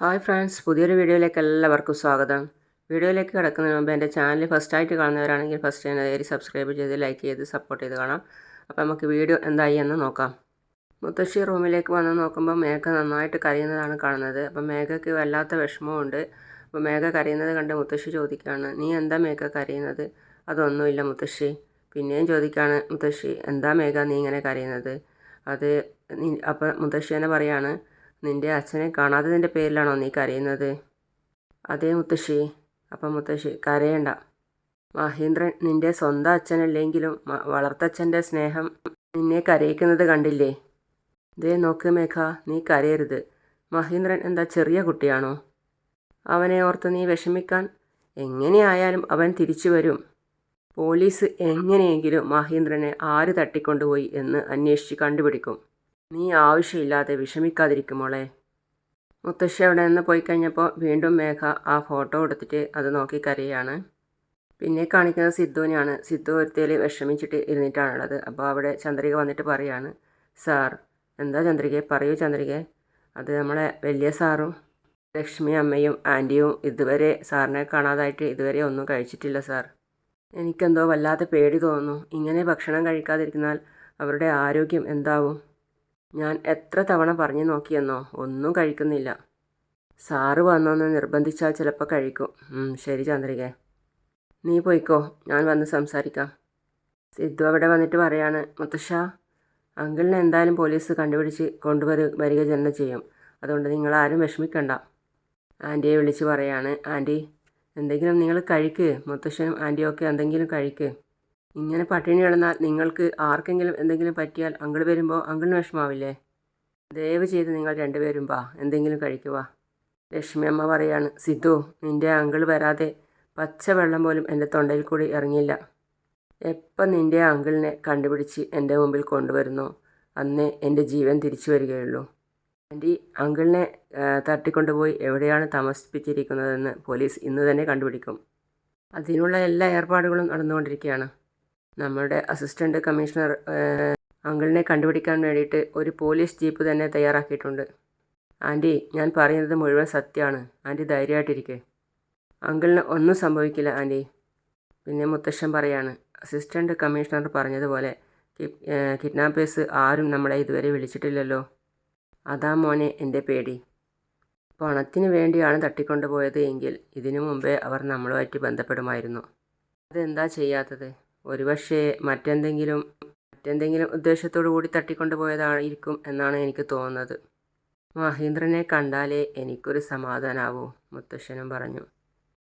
Hi friends പുതിയൊരു വീഡിയോയിലേക്ക് എല്ലാവർക്കും സ്വാഗതം. വീഡിയോയിലേക്ക് കിടക്കുന്നതിന് മുമ്പ് എന്റെ ചാനൽ ഫസ്റ്റായിട്ട് കാണുന്നവരാണെങ്കിൽ ഫസ്റ്റ് തന്നെ കയറി സബ്സ്ക്രൈബ് ചെയ്ത് ലൈക്ക് ചെയ്ത് സപ്പോർട്ട് ചെയ്ത് കാണാം. അപ്പോൾ നമുക്ക് വീഡിയോ എന്തായി എന്ന് നോക്കാം. മുത്തശ്ശി റൂമിലേക്ക് വന്ന് നോക്കുമ്പോൾ മേഘ നന്നായിട്ട് കരയുന്നതാണ് കാണുന്നത്. അപ്പം മേഘയ്ക്ക് വല്ലാത്ത വിഷമമുണ്ട് അപ്പോൾ മേഘ കരയുന്നത് കണ്ട് മുത്തശ്ശി ചോദിക്കുകയാണ് നീ എന്താ മേഘ കരയുന്നത്? അതൊന്നുമില്ല മുത്തശ്ശി. പിന്നെയും ചോദിക്കുകയാണ് മുത്തശ്ശി എന്താ മേഘ നീ ഇങ്ങനെ കരയുന്നത്? അത് അപ്പം മുത്തശ്ശി തന്നെ പറയാണ് നിന്റെ അച്ഛനെ കാണാത്തതിന്റെ പേരിലാണോ നീ കരയുന്നത്? അതേ മുത്തശ്ശി. അപ്പം മുത്തശ്ശി കരയണ്ട. മഹേന്ദ്രൻ നിന്റെ സ്വന്തം അച്ഛനല്ലെങ്കിലും വളർത്തച്ഛന്റെ സ്നേഹം നിന്നെ കരയിക്കുന്നത് കണ്ടില്ലേ? ദേ നോക്ക് മേഘ നീ കരയരുത്. മഹേന്ദ്രൻ എന്താ ചെറിയ കുട്ടിയാണോ? അവനെ ഓർത്ത് നീ വിഷമിക്കാൻ എങ്ങനെയായാലും അവൻ തിരിച്ചു വരും. പോലീസ് എങ്ങനെയെങ്കിലും മഹേന്ദ്രനെ ആര് തട്ടിക്കൊണ്ടുപോയി എന്ന് അന്വേഷിച്ച് കണ്ടുപിടിക്കും. നീ ആവശ്യമില്ലാതെ വിഷമിക്കാതിരിക്കും മോളെ. മുത്തശ്ശി അവിടെ നിന്ന് പോയി കഴിഞ്ഞപ്പോൾ വീണ്ടും മേഘ ആ ഫോട്ടോ എടുത്തിട്ട് അത് നോക്കി കരയാണ്. പിന്നെ കാണിക്കുന്നത് സിദ്ധുവിനെയാണ്. സിദ്ധു ഒരുത്തേൽ വിഷമിച്ചിട്ട് ഇരുന്നിട്ടാണുള്ളത്. അപ്പോൾ അവിടെ ചന്ദ്രിക വന്നിട്ട് പറയാണ് സാർ എന്താ ചന്ദ്രികയെ പറയൂ ചന്ദ്രികയെ അത് നമ്മളെ വലിയ സാറും ലക്ഷ്മി അമ്മയും ആന്റിയും ഇതുവരെ സാറിനെ കാണാതായിട്ട് ഇതുവരെ ഒന്നും കഴിച്ചിട്ടില്ല സാർ. എനിക്കെന്തോ വല്ലാത്ത പേടി തോന്നുന്നു. ഇങ്ങനെ ഭക്ഷണം കഴിക്കാതിരിക്കുന്നാൽ അവരുടെ ആരോഗ്യം എന്താവും? ഞാൻ എത്ര തവണ പറഞ്ഞു നോക്കിയെന്നോ ഒന്നും കഴിക്കുന്നില്ല. സാറ് വന്നൊന്ന് നിർബന്ധിച്ചാൽ ചിലപ്പോൾ കഴിക്കും. ശരി ചന്ദ്രികേ. നീ പോയിക്കോ ഞാൻ വന്ന് സംസാരിക്കാം. സിദ്ധു അവിടെ വന്നിട്ട് പറയാണ് മുത്തശ്ശ അങ്കിളിനെ എന്തായാലും പോലീസ് കണ്ടുപിടിച്ച് കൊണ്ടുവരു വരിക തന്നെ ചെയ്യും. അതുകൊണ്ട് നിങ്ങൾ ആരും വിഷമിക്കണ്ട. ആന്റിയെ വിളിച്ച് പറയാണ് ആന്റി എന്തെങ്കിലും നിങ്ങൾ കഴിക്ക്. മുത്തശ്ശനും ആന്റിയൊക്കെ എന്തെങ്കിലും കഴിക്ക്. ഇങ്ങനെ പട്ടിണി കിടന്നാൽ നിങ്ങൾക്ക് ആർക്കെങ്കിലും എന്തെങ്കിലും പറ്റിയാൽ അങ്കിൾ വരുമ്പോൾ അങ്കിളിന് വിഷമാവില്ലേ? ദയവ് ചെയ്ത് നിങ്ങൾ രണ്ടുപേരും വാ എന്തെങ്കിലും കഴിക്കുക ലക്ഷ്മി അമ്മ പറയാണ് സിദ്ധു നിന്റെ അങ്കിൾ വരാതെ പച്ചവെള്ളം പോലും എന്റെ തൊണ്ടയിൽ കൂടി ഇറങ്ങില്ല എപ്പം നിന്റെ അങ്കിളിനെ കണ്ടുപിടിച്ച് എന്റെ മുമ്പിൽ കൊണ്ടുവരുന്നു? അന്നേ എന്റെ ജീവൻ തിരിച്ചു വരികയുള്ളൂ. ആന്റി അങ്കിളിനെ തട്ടിക്കൊണ്ടുപോയി എവിടെയാണ് താമസിപ്പിച്ചിരിക്കുന്നതെന്ന് പോലീസ് ഇന്ന് തന്നെ കണ്ടുപിടിക്കും. അതിനുള്ള എല്ലാ ഏർപ്പാടുകളും നടന്നുകൊണ്ടിരിക്കുകയാണ്. നമ്മുടെ അസിസ്റ്റന്റ് കമ്മീഷണർ അങ്കിളിനെ കണ്ടുപിടിക്കാൻ വേണ്ടിയിട്ട് ഒരു പോലീസ് ജീപ്പ് തന്നെ തയ്യാറാക്കിയിട്ടുണ്ട്. ആന്റി ഞാൻ പറയുന്നത് മുഴുവൻ സത്യമാണ്. ആന്റി ധൈര്യമായിട്ടിരിക്കെ. അങ്കിളിന് ഒന്നും സംഭവിക്കില്ല ആന്റി പിന്നെ മുത്തശ്ശൻ പറയാണ് അസിസ്റ്റന്റ് കമ്മീഷണർ പറഞ്ഞതുപോലെ കിഡ്നാപ്പേഴ്സ് ആരും നമ്മളെ ഇതുവരെ വിളിച്ചിട്ടില്ലല്ലോ. അതാ മോനെ എന്റെ പേടി. പണത്തിന് വേണ്ടിയാണ് തട്ടിക്കൊണ്ടുപോയത് എങ്കിൽ ഇതിനു മുമ്പേ അവർ നമ്മളുമായിട്ട് ബന്ധപ്പെടുമായിരുന്നു. അതെന്താ ചെയ്യാത്തത്? ഒരുപക്ഷേ മറ്റെന്തെങ്കിലും മറ്റെന്തെങ്കിലും ഉദ്ദേശത്തോടു കൂടി തട്ടിക്കൊണ്ടു പോയതായിരിക്കും എന്നാണ് എനിക്ക് തോന്നുന്നത്. മഹേന്ദ്രനെ കണ്ടാലേ എനിക്കൊരു സമാധാനാവൂ മുത്തശ്ശനും പറഞ്ഞു.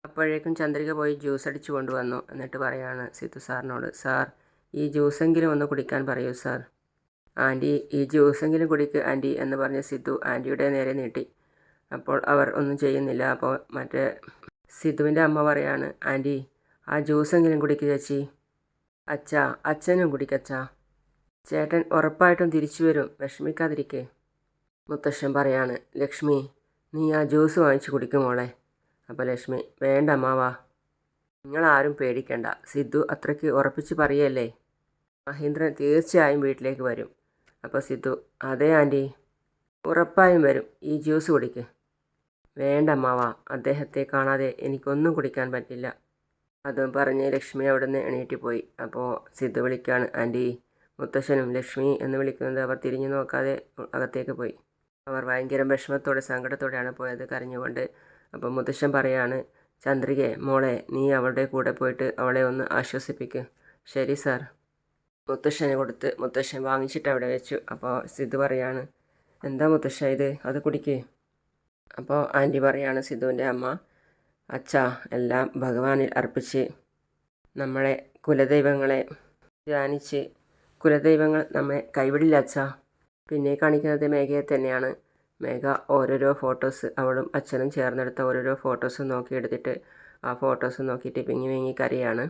അപ്പോഴേക്കും ചന്ദ്രിക പോയി ജ്യൂസ് അടിച്ചു കൊണ്ടുവന്നു എന്നിട്ട് പറയാണ് സിത്തു സാറിനോട് സാർ ഈ ജ്യൂസെങ്കിലും ഒന്ന് കുടിക്കാൻ പറയൂ സാർ. ആന്റി ഈ ജ്യൂസെങ്കിലും കുടിക്ക് ആന്റി എന്ന് പറഞ്ഞ് സിദ്ധു ആന്റിയുടെ നേരെ നീട്ടി. അപ്പോൾ അവർ ഒന്നും ചെയ്യുന്നില്ല. അപ്പോൾ മറ്റേ സിദ്ധുവിന്റെ അമ്മ പറയാണ് ആന്റി ആ ജ്യൂസെങ്കിലും കുടിക്കുക ചേച്ചി. അച്ഛാ അച്ഛനും കുടിക്കച്ചാ. ചേട്ടൻ ഉറപ്പായിട്ടും തിരിച്ചു വരും. വിഷമിക്കാതിരിക്കേ. മുത്തശ്ശൻ പറയാണ് ലക്ഷ്മി നീ ആ ജ്യൂസ് വാങ്ങിച്ച് കുടിക്കും മോളെ. അപ്പോൾ ലക്ഷ്മി വേണ്ട അമ്മാവാ നിങ്ങളാരും പേടിക്കണ്ട. സിദ്ധു അത്രയ്ക്ക് ഉറപ്പിച്ച് പറയല്ലേ? മഹേന്ദ്രൻ തീർച്ചയായും വീട്ടിലേക്ക് വരും. അപ്പോൾ സിദ്ധു അതെ ആന്റി ഉറപ്പായും വരും. ഈ ജ്യൂസ് കുടിക്ക്. വേണ്ട അമ്മാവാ അദ്ദേഹത്തെ കാണാതെ എനിക്കൊന്നും കുടിക്കാൻ പറ്റില്ല. അതും പറഞ്ഞ് ലക്ഷ്മി അവിടുന്ന് എണീറ്റ് പോയി. അപ്പോൾ സിദ്ധു വിളിക്കാണ്. ആന്റി മുത്തശ്ശനും ലക്ഷ്മി എന്ന് വിളിക്കുന്നത് അവർ തിരിഞ്ഞു നോക്കാതെ അകത്തേക്ക് പോയി. അവർ ഭയങ്കര വിഷമത്തോടെ സങ്കടത്തോടെയാണ് പോയത് കരഞ്ഞുകൊണ്ട്. അപ്പോൾ മുത്തശ്ശൻ പറയാണ് ചന്ദ്രികെ മോളെ നീ അവളുടെ കൂടെ പോയിട്ട് അവളെ ഒന്ന് ആശ്വസിപ്പിക്ക്. ശരി സാർ. മുത്തശ്ശനെ കൊടുത്ത് മുത്തശ്ശൻ വാങ്ങിച്ചിട്ട് അവിടെ വെച്ചു. അപ്പോൾ സിദ്ധു പറയാണ് എന്താ മുത്തശ്ശ ഇത്? അത് കുടിക്കേ. അപ്പോൾ ആന്റി പറയാണ് സിദ്ധുവിന്റെ അമ്മ അച്ഛാ എല്ലാം ഭഗവാനിൽ അർപ്പിച്ച് നമ്മളെ കുലദൈവങ്ങളെ ധ്യാനിച്ച് കുലദൈവങ്ങൾ നമ്മെ കൈവിടില്ല അച്ഛ. പിന്നെ കാണിക്കുന്നത് മേഘയെ തന്നെയാണ്. മേഘ ഓരോരോ ഫോട്ടോസ് അവളും അച്ഛനും ചേർന്നെടുത്ത ഓരോരോ ഫോട്ടോസ് നോക്കിയെടുത്തിട്ട് ആ ഫോട്ടോസ് നോക്കിയിട്ട് പിങ്ങി പിങ്ങി കരയാണ്.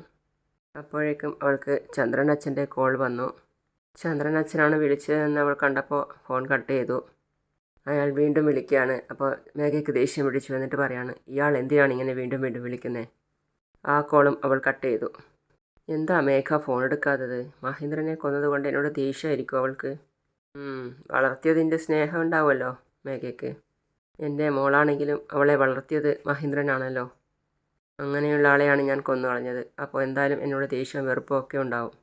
അപ്പോഴേക്കും അവൾക്ക് ചന്ദ്രൻ അച്ഛന്റെ കോൾ വന്നു. ചന്ദ്രൻ അച്ഛനാണ് വിളിച്ചതെന്ന് അവൾ കണ്ടപ്പോൾ ഫോൺ കട്ട് ചെയ്തു. അയാൾ വീണ്ടും വിളിക്കുകയാണ്. അപ്പോൾ മേഘയ്ക്ക് ദേഷ്യം പിടിച്ചു എന്നിട്ട് പറയാണ് ഇയാൾ എന്തിനാണ് ഇങ്ങനെ വീണ്ടും വീണ്ടും വിളിക്കുന്നത് ആ കോളും അവൾ കട്ട് ചെയ്തു. എന്താ മേഘ ഫോൺ എടുക്കാത്തത്? മഹേന്ദ്രനെ കൊന്നതുകൊണ്ട് എന്നോട് ദേഷ്യമായിരിക്കും അവൾക്ക്? വളർത്തിയതിന്റെ സ്നേഹം ഉണ്ടാവുമല്ലോ മേഘയ്ക്ക്. എന്റെ മോളാണെങ്കിലും അവളെ വളർത്തിയത് മഹേന്ദ്രനാണല്ലോ. അങ്ങനെയുള്ള ആളെയാണ് ഞാൻ കൊന്നു കളഞ്ഞത്. അപ്പോൾ എന്തായാലും എന്നോട് ദേഷ്യവും വെറുപ്പും ഒക്കെ ഉണ്ടാവും.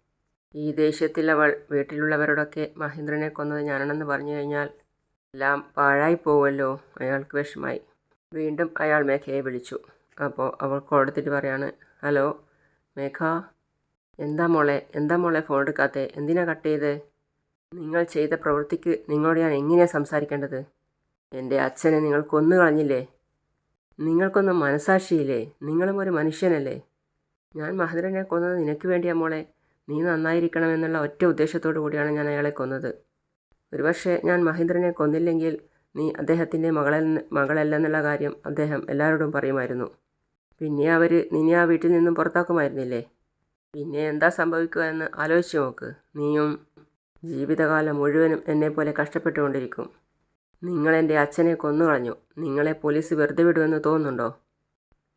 ഈ ദേഷ്യത്തിൽ അവൾ വീട്ടിലുള്ളവരോടൊക്കെ മഹേന്ദ്രനെ കൊന്നത് ഞാനാണെന്ന് പറഞ്ഞു കഴിഞ്ഞാൽ എല്ലാം പാഴായി പോവുമല്ലോ അയാൾക്ക് വിഷമായി. വീണ്ടും അയാൾ മേഘയെ വിളിച്ചു. അപ്പോൾ അവൾ കൊടുത്തിട്ട് പറയാണ് ഹലോ മേഘ? എന്താ മോളെ? എന്താ മോളെ ഫോൺ എടുക്കാത്തത് എന്തിനാ കട്ട് ചെയ്ത്? നിങ്ങൾ ചെയ്ത പ്രവൃത്തിക്ക് നിങ്ങളോട് ഞാൻ എങ്ങനെയാണ് സംസാരിക്കേണ്ടത്? എന്റെ അച്ഛനെ നിങ്ങൾ കൊന്നു കളഞ്ഞില്ലേ? നിങ്ങൾക്കൊന്നും മനസാക്ഷിയില്ലേ നിങ്ങളും ഒരു മനുഷ്യനല്ലേ? ഞാൻ മഹദരനെ കൊന്നത് നിനക്ക് വേണ്ടിയാ മോളെ. നീ നന്നായിരിക്കണമെന്നുള്ള ഒറ്റ ഉദ്ദേശത്തോടു കൂടിയാണ് ഞാൻ അയാളെ കൊന്നത്. ഒരുപക്ഷെ ഞാൻ മഹേന്ദ്രനെ കൊന്നില്ലെങ്കിൽ നീ അദ്ദേഹത്തിന്റെ മകളെ മകളല്ലെന്നുള്ള കാര്യം അദ്ദേഹം എല്ലാവരോടും പറയുമായിരുന്നു. പിന്നെ അവർ നിന്നെ ആ വീട്ടിൽ നിന്നും പുറത്താക്കുമായിരുന്നില്ലേ? പിന്നെ എന്താ സംഭവിക്കുക എന്ന് ആലോചിച്ച് നോക്ക്. നീയും ജീവിതകാലം മുഴുവനും എന്നെപ്പോലെ കഷ്ടപ്പെട്ടുകൊണ്ടിരിക്കും. നിങ്ങളെന്റെ അച്ഛനെ അച്ഛനെ കൊന്നുകളഞ്ഞു. നിങ്ങളെ പോലീസ് വെറുതെ വിടുമെന്ന് തോന്നുന്നുണ്ടോ?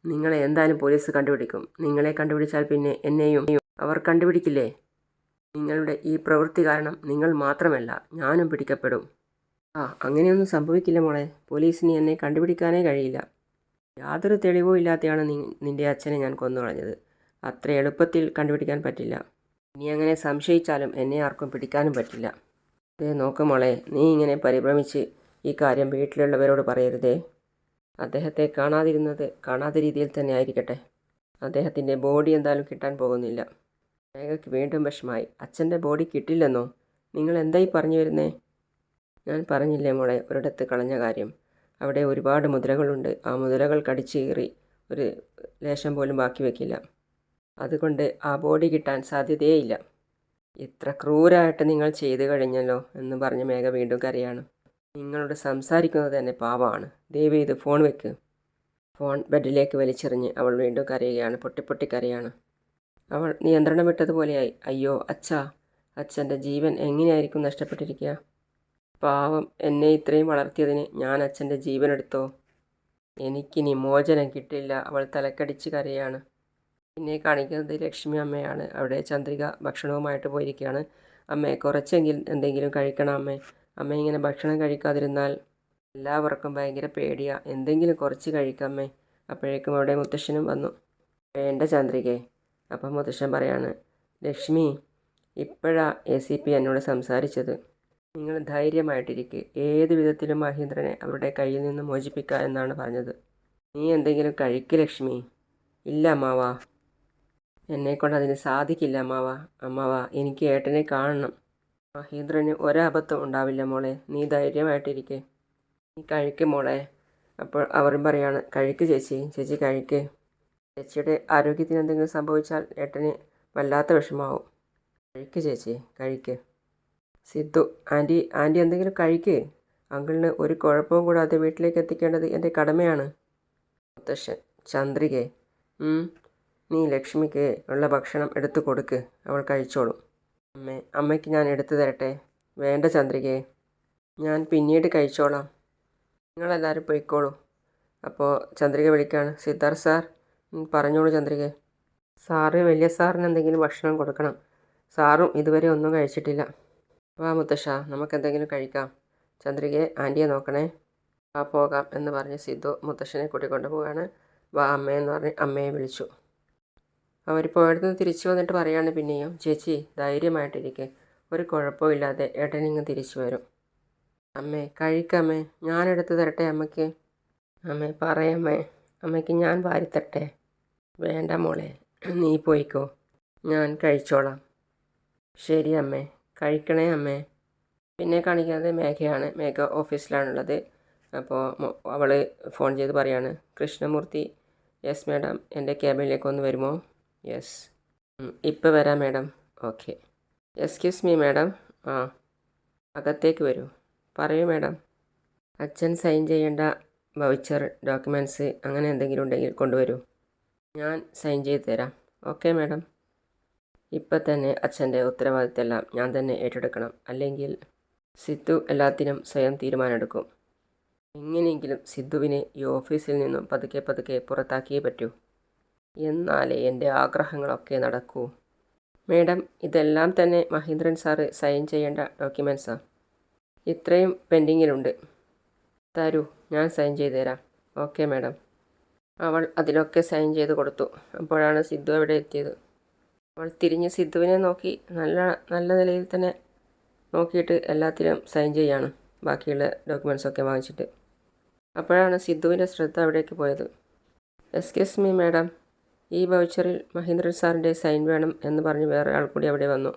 നിങ്ങളെ എന്തായാലും പോലീസ് കണ്ടുപിടിക്കും. നിങ്ങളെ കണ്ടുപിടിച്ചാൽ പിന്നെ എന്നെയും അവർ കണ്ടുപിടിക്കില്ലേ? നിങ്ങളുടെ ഈ പ്രവൃത്തി കാരണം നിങ്ങൾ മാത്രമല്ല ഞാനും പിടിക്കപ്പെടും. ആ അങ്ങനെയൊന്നും സംഭവിക്കില്ല മോളെ. പോലീസിന് എന്നെ കണ്ടുപിടിക്കാനേ കഴിയില്ല. യാതൊരു തെളിവോ നി നിന്റെ അച്ഛനെ ഞാൻ കൊന്നുകളഞ്ഞത്. അത്ര എളുപ്പത്തിൽ കണ്ടുപിടിക്കാൻ പറ്റില്ല. ഇനി അങ്ങനെ സംശയിച്ചാലും എന്നെ ആർക്കും പിടിക്കാനും പറ്റില്ല. ദേ നോക്ക് മോളെ നീ ഇങ്ങനെ പരിഭ്രമിച്ച് ഈ കാര്യം വീട്ടിലുള്ളവരോട് പറയരുതേ. അദ്ദേഹത്തെ കാണാതിരുന്നത് കാണാത്ത രീതിയിൽ തന്നെ ആയിരിക്കട്ടെ. അദ്ദേഹത്തിന്റെ ബോഡി എന്തായാലും കിട്ടാൻ പോകുന്നില്ല. മേഘയ്ക്ക് വീണ്ടും വിഷമായി അച്ഛന്റെ ബോഡി കിട്ടില്ലെന്നോ? നിങ്ങൾ എന്തായി പറഞ്ഞു വരുന്നേ? ഞാൻ പറഞ്ഞില്ലേ മോളെ ഒരിടത്ത് കളഞ്ഞ കാര്യം. അവിടെ ഒരുപാട് മുദ്രകളുണ്ട്. ആ മുദ്രകൾ കടിച്ചു കയറി ഒരു ലേശം പോലും ബാക്കി വയ്ക്കില്ല അതുകൊണ്ട് ആ ബോഡി കിട്ടാൻ സാധ്യതയേയില്ല. എത്ര ക്രൂരായിട്ട് നിങ്ങൾ ചെയ്തു കഴിഞ്ഞല്ലോ എന്ന് പറഞ്ഞ് മേഘ വീണ്ടും കരയാണ്. നിങ്ങളോട് സംസാരിക്കുന്നത് തന്നെ പാവമാണ്. ദേവി ഇത് ഫോൺ വെക്ക്. ഫോൺ ബെഡിലേക്ക് വലിച്ചെറിഞ്ഞ് അവൾ വീണ്ടും കരയുകയാണ് പൊട്ടിപ്പൊട്ടി കരയാണ്. അവൾ നിയന്ത്രണം വിട്ടതുപോലെയായി അയ്യോ അച്ഛാ അച്ഛന്റെ ജീവൻ എങ്ങനെയായിരിക്കും നഷ്ടപ്പെട്ടിരിക്കുക? പാവം എന്നെ ഇത്രയും വളർത്തിയതിന് ഞാൻ അച്ഛന്റെ ജീവൻ എടുത്തോ? എനിക്കിനി മോചനം കിട്ടില്ല. അവൾ തലക്കടിച്ച് കരയാണ്. പിന്നെ കാണിക്കുന്നത് ലക്ഷ്മി അമ്മയാണ്. അവിടെ ചന്ദ്രിക ഭക്ഷണവുമായിട്ട് പോയിരിക്കുകയാണ്. അമ്മേ കുറച്ചെങ്കിലും എന്തെങ്കിലും കഴിക്കണം അമ്മേ. അമ്മ ഇങ്ങനെ ഭക്ഷണം കഴിക്കാതിരുന്നാൽ എല്ലാവർക്കും ഭയങ്കര പേടിയാണ് എന്തെങ്കിലും കുറച്ച് കഴിക്കാമേ അപ്പോഴേക്കും അവിടെ മുത്തശ്ശനും വന്നു. വേണ്ട ചന്ദ്രികേ അപ്പം മുത്തശ്ശൻ പറയാണ് ലക്ഷ്മി ഇപ്പോഴാ എ സി പി എന്നോട് സംസാരിച്ചത്. നിങ്ങൾ ധൈര്യമായിട്ടിരിക്കുക ഏത് വിധത്തിലും മഹേന്ദ്രനെ അവരുടെ കയ്യിൽ നിന്ന് മോചിപ്പിക്കുക എന്നാണ് പറഞ്ഞത്. നീ എന്തെങ്കിലും കഴിക്ക് ലക്ഷ്മി. ഇല്ല അമ്മാവാ. എന്നെക്കൊണ്ട് അതിന് സാധിക്കില്ല അമ്മാവ. അമ്മാവ എനിക്ക് ഏട്ടനെ കാണണം. മഹേന്ദ്രന് ഒരബദ്ധം ഉണ്ടാവില്ല മോളെ. നീ ധൈര്യമായിട്ടിരിക്കെ. നീ കഴിക്ക് മോളെ. അപ്പോൾ അവരും പറയാണ് കഴിക്ക് ചേച്ചി. ചേച്ചി കഴിക്ക്. ചേച്ചിയുടെ ആരോഗ്യത്തിന് എന്തെങ്കിലും സംഭവിച്ചാൽ ഏട്ടന് വല്ലാത്ത വിഷമാവും കഴിക്ക് ചേച്ചി കഴിക്ക്. സിദ്ധു ആന്റി ആന്റി എന്തെങ്കിലും കഴിക്ക്. അങ്കിളിന് ഒരു കുഴപ്പവും കൂടാതെ വീട്ടിലേക്ക് എത്തിക്കേണ്ടത് എന്റെ കടമയാണ്. മുത്തശ്ശൻ ചന്ദ്രികെ നീ ലക്ഷ്മിക്ക് ഉള്ള ഭക്ഷണം എടുത്തു കൊടുക്ക്. അവൾ കഴിച്ചോളും. അമ്മേ അമ്മയ്ക്ക് ഞാൻ എടുത്തു തരട്ടെ? വേണ്ട ചന്ദ്രികയെ ഞാൻ പിന്നീട് കഴിച്ചോളാം. നിങ്ങളെല്ലാവരും പോയിക്കോളൂ. അപ്പോൾ ചന്ദ്രിക വിളിക്കുകയാണ് സിദ്ധാർത്ഥ് സാർ പറഞ്ഞോളൂ ചന്ദ്രിക. സാറ് വലിയ സാറിന് എന്തെങ്കിലും ഭക്ഷണം കൊടുക്കണം. സാറും ഇതുവരെ ഒന്നും കഴിച്ചിട്ടില്ല. വാ മുത്തശ്ശ നമുക്ക് എന്തെങ്കിലും കഴിക്കാം. ചന്ദ്രികയെ ആന്റിയെ നോക്കണേ. വാ പോകാം എന്ന് പറഞ്ഞ് സിദ്ധു മുത്തശ്ശനെ കൂട്ടിക്കൊണ്ട് പോവുകയാണ് വാ അമ്മയെന്ന് പറഞ്ഞ് അമ്മയെ വിളിച്ചു. അവർ പോയടുത്ത് തിരിച്ചു വന്നിട്ട് പറയാണ് പിന്നെയും ചേച്ചി ധൈര്യമായിട്ടിരിക്കെ. ഒരു കുഴപ്പമില്ലാതെ ഏട്ടനിങ്ങ് തിരിച്ചു വരും. അമ്മേ കഴിക്കമ്മേ ഞാനെടുത്ത് തരട്ടെ അമ്മയ്ക്ക്. അമ്മേ പറയമ്മേ അമ്മയ്ക്ക് ഞാൻ വാരിത്തട്ടെ വേണ്ട മോളെ നീ പോയിക്കോ. ഞാൻ കഴിച്ചോളാം. ശരി അമ്മേ കഴിക്കണേ അമ്മേ. പിന്നെ കാണിക്കുന്നത് മേഘയാണ് മേഘ ഓഫീസിലാണുള്ളത്. അപ്പോൾ അവൾ ഫോൺ ചെയ്ത് പറയാണ് കൃഷ്ണമൂർത്തി യെസ് മാഡം എന്റെ ക്യാബിനിലേക്ക് ഒന്ന് വരുമോ? യെസ്. ഇപ്പോൾ വരാം madam. Okay. Excuse me madam. ആ അകത്തേക്ക് വരൂ. പറയൂ മാഡം. അച്ഛൻ സൈൻ ചെയ്യേണ്ട വൗച്ചർ ഡോക്യുമെന്റ്സ് അങ്ങനെ എന്തെങ്കിലും ഉണ്ടെങ്കിൽ കൊണ്ടുവരൂ. ഞാൻ സൈൻ ചെയ്ത് തരാം ഓക്കെ മാഡം ഇപ്പം തന്നെ അച്ഛന്റെ ഉത്തരവാദിത്തമെല്ലാം ഞാൻ തന്നെ ഏറ്റെടുക്കണം. അല്ലെങ്കിൽ സിദ്ധു എല്ലാത്തിനും സ്വയം തീരുമാനമെടുക്കും. എങ്ങനെയെങ്കിലും സിദ്ധുവിനെ ഈ ഓഫീസിൽ നിന്നും പതുക്കെ പതുക്കെ പുറത്താക്കിയേ പറ്റൂ. എന്നാലേ എന്റെ ആഗ്രഹങ്ങളൊക്കെ നടക്കൂ. മേഡം ഇതെല്ലാം തന്നെ മഹീന്ദ്രൻ സാറ് സൈൻ ചെയ്യേണ്ട ഡോക്യുമെൻസാണ് ഇത്രയും പെൻഡിങ്ങിലുണ്ട് തരൂ ഞാൻ സൈൻ ചെയ്തു തരാം ഓക്കെ മാഡം അവൾ അതിലൊക്കെ സൈൻ ചെയ്ത് കൊടുത്തു. അപ്പോഴാണ് സിദ്ധു അവിടെ എത്തിയത്. അവൾ തിരിഞ്ഞ് സിദ്ധുവിനെ നോക്കി നല്ല നല്ല നിലയിൽ തന്നെ നോക്കിയിട്ട് എല്ലാത്തിലും സൈൻ ചെയ്യാണ്. ബാക്കിയുള്ള ഡോക്യുമെൻസൊക്കെ വാങ്ങിച്ചിട്ട്. അപ്പോഴാണ് സിദ്ധുവിന്റെ ശ്രദ്ധ അവിടേക്ക് പോയത്. എക്സ്ക്യൂസ് മീ മാഡം ഈ വൗച്ചറിൽ മഹീന്ദ്രൻ സാറിന്റെ സൈൻ വേണം എന്ന് പറഞ്ഞ് വേറെ ആൾ കൂടി അവിടെ വന്നു.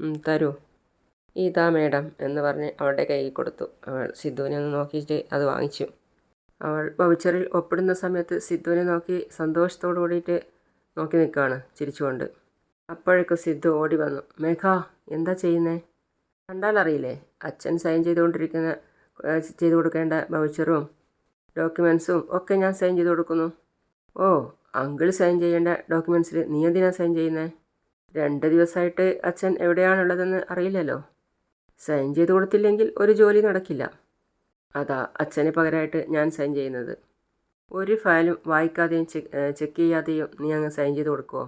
"ഉം, തരൂ. ഇതാ മേഡം എന്ന് പറഞ്ഞ് അവളുടെ കയ്യിൽ കൊടുത്തു. അവൾ സിദ്ധുവിനെ ഒന്ന് നോക്കിയിട്ട് അത് വാങ്ങിച്ചു. അവൾ വൗച്ചറിൽ ഒപ്പിടുന്ന സമയത്ത് സിദ്ധുവിനെ നോക്കി സന്തോഷത്തോടു കൂടിയിട്ട് നോക്കി നിൽക്കുകയാണ് ചിരിച്ചുകൊണ്ട്. അപ്പോഴേക്കും സിദ്ധു ഓടി വന്നു. മേഘ എന്താ ചെയ്യുന്നേ? കണ്ടാലറിയില്ലേ അച്ഛൻ സൈൻ ചെയ്തുകൊണ്ടിരിക്കുന്ന ചെയ്തു കൊടുക്കേണ്ട വൗച്ചറും ഡോക്യുമെൻസും ഒക്കെ ഞാൻ സൈൻ ചെയ്ത് കൊടുക്കുന്നു. ഓ അങ്കിൾ സൈൻ ചെയ്യേണ്ട ഡോക്യുമെൻസിൽ നീ എന്തിനാ സൈൻ ചെയ്യുന്നത് രണ്ട് ദിവസമായിട്ട് അച്ഛൻ എവിടെയാണുള്ളതെന്ന് അറിയില്ലല്ലോ. സൈൻ ചെയ്ത് കൊടുത്തില്ലെങ്കിൽ ഒരു ജോലി നടക്കില്ല. അതാ അച്ഛന് പകരമായിട്ട് ഞാൻ സൈൻ ചെയ്യുന്നത്. ഒരു ഫയലും വായിക്കാതെയും ചെക്ക് ചെയ്യാതെയും നീ അങ്ങ് സൈൻ ചെയ്ത് കൊടുക്കുമോ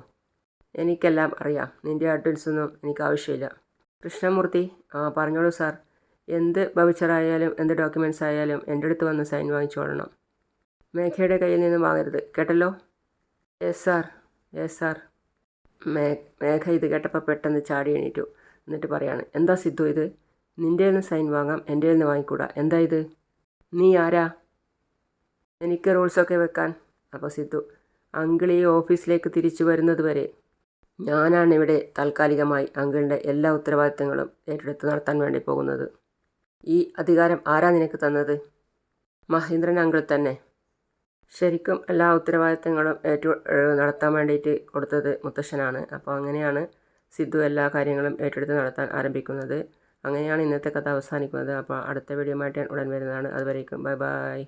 എനിക്കെല്ലാം അറിയാം. നിന്റെ അഡ്വൻസൊന്നും എനിക്ക് ആവശ്യമില്ല. കൃഷ്ണമൂർത്തി ആ പറഞ്ഞോളൂ സാർ എന്ത് ഭവിച്ചറായാലും എന്ത് ഡോക്യുമെന്റ്സ് ആയാലും എന്റെ അടുത്ത് വന്ന് സൈൻ വാങ്ങിച്ചോളണം. മേഘയുടെ കയ്യിൽ നിന്ന് വാങ്ങരുത്. കേട്ടല്ലോ? Yes sir yes sir may മേഘ ഇത് കേട്ടപ്പോൾ പെട്ടെന്ന് ചാടി എണീറ്റു. എന്നിട്ട് പറയാണ് എന്താ സിദ്ധു ഇത്? നിന്റെ നിന്ന് സൈൻ വാങ്ങാം എന്റെ നിന്ന് വാങ്ങിക്കൂടാ. എന്താ ഇത്? നീ ആരാ? എനിക്ക് റൂൾസൊക്കെ വെക്കാൻ. അപ്പോൾ സിദ്ധു അങ്കിൾ ഈ ഓഫീസിലേക്ക് തിരിച്ചു വരുന്നത് വരെ ഞാനാണ് ഇവിടെ താൽക്കാലികമായി അങ്കിളിന്റെ എല്ലാ ഉത്തരവാദിത്തങ്ങളും ഏറ്റെടുത്ത് നടത്താൻ വേണ്ടി പോകുന്നത്. ഈ അധികാരം ആരാ നിനക്ക് തന്നത്? മഹേന്ദ്രൻ അങ്കിൾ തന്നെ. ശരിക്കും എല്ലാ ഉത്തരവാദിത്തങ്ങളും ഏറ്റു നടത്താൻ വേണ്ടിയിട്ട് കൊടുത്തത് മുത്തശ്ശനാണ്. അപ്പോൾ അങ്ങനെയാണ് സിദ്ധു എല്ലാ കാര്യങ്ങളും ഏറ്റെടുത്ത് നടത്താൻ ആരംഭിക്കുന്നത്. അങ്ങനെയാണ് ഇന്നത്തെ കഥ അവസാനിക്കുന്നത്. അപ്പോൾ അടുത്ത വീഡിയോ ആയിട്ട് ഉടൻ വരുന്നതാണ്. അതുവരേക്കും. Bye bye.